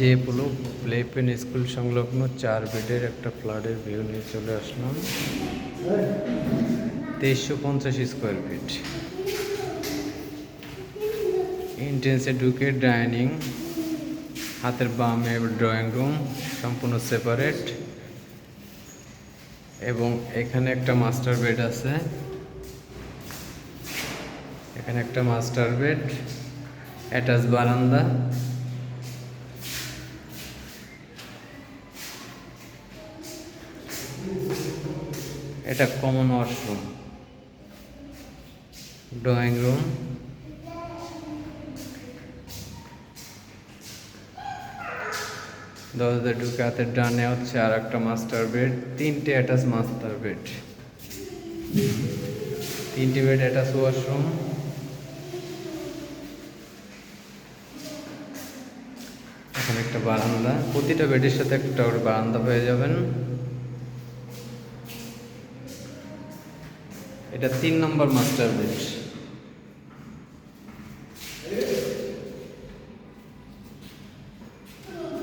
যে হলো প্লেপেন স্কুল সংলগ্ন চার বেডের একটা ফ্ল্যাটের ভিউ নিয়ে চলে আসলাম। তেইশশো পঞ্চাশ স্কোয়ার ফিট ইন্টেন্সে ঢুকে ডাইনিং হাতের বামে ড্রয়িং রুম সম্পূর্ণ সেপারেট এবং এখানে একটা মাস্টার বেড আছে। এখানে একটা মাস্টার বেড অ্যাটাচ বারান্দা। এটা কমন ওয়াশরুম ড্রয়িং রুম দরজা ঢুকে হাতের ডানে হচ্ছে আর একটা মাস্টার বেড তিনটে অ্যাটাচ মাস্টার বেড তিনটে বেড অ্যাটাচ ওয়াশরুম এখানে একটা বারান্দা, প্রতিটা বেডের সাথে একটা বারান্দা পেয়ে যাবেন। এটা তিন নম্বর মাস্টার বেড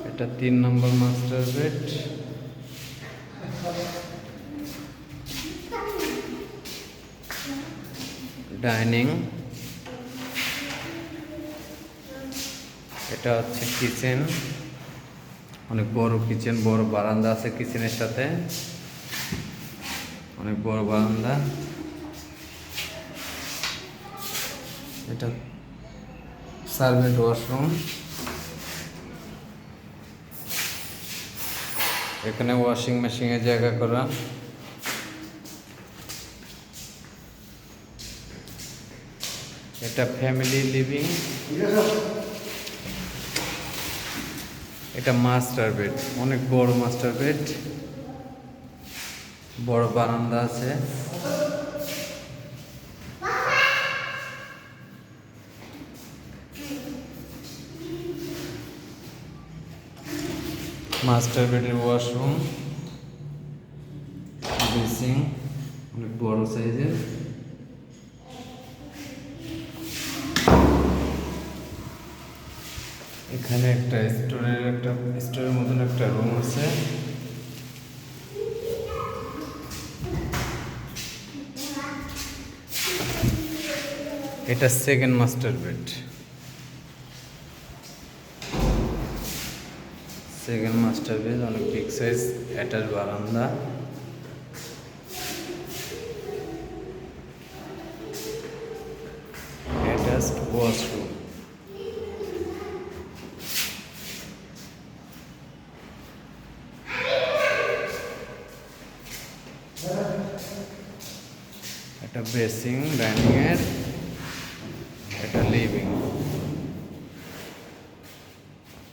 এটা তিন নম্বর মাস্টার বেড ডাইনিং। এটা হচ্ছে কিচেন। অনেক বড় কিচেন, বড় বারান্দা আছে কিচেনের সাথে। অনেক বড় বারান্দা। এটা সার্ভেন্ট ওয়াশরুম। এখানে ওয়াশিং মেশিনের জায়গা করা। এটা ফ্যামিলি লিভিং। এটা মাস্টার বেড, অনেক বড় মাস্টার বেড। বড় বারান্দা আছে। মাস্টার বেডের ওয়াশরুম বেসিং অনেক বড় সাইজের। এখানে একটা স্টোরের একটা, স্টোরের মতন একটা রুম আছে। এটা second master bed. Second master bed অনেক বিগ সাইজ অ্যাটাচ বারান্দা ওয়াশরুম একটা বেসিং ডাইনিং এর একটা লিভিং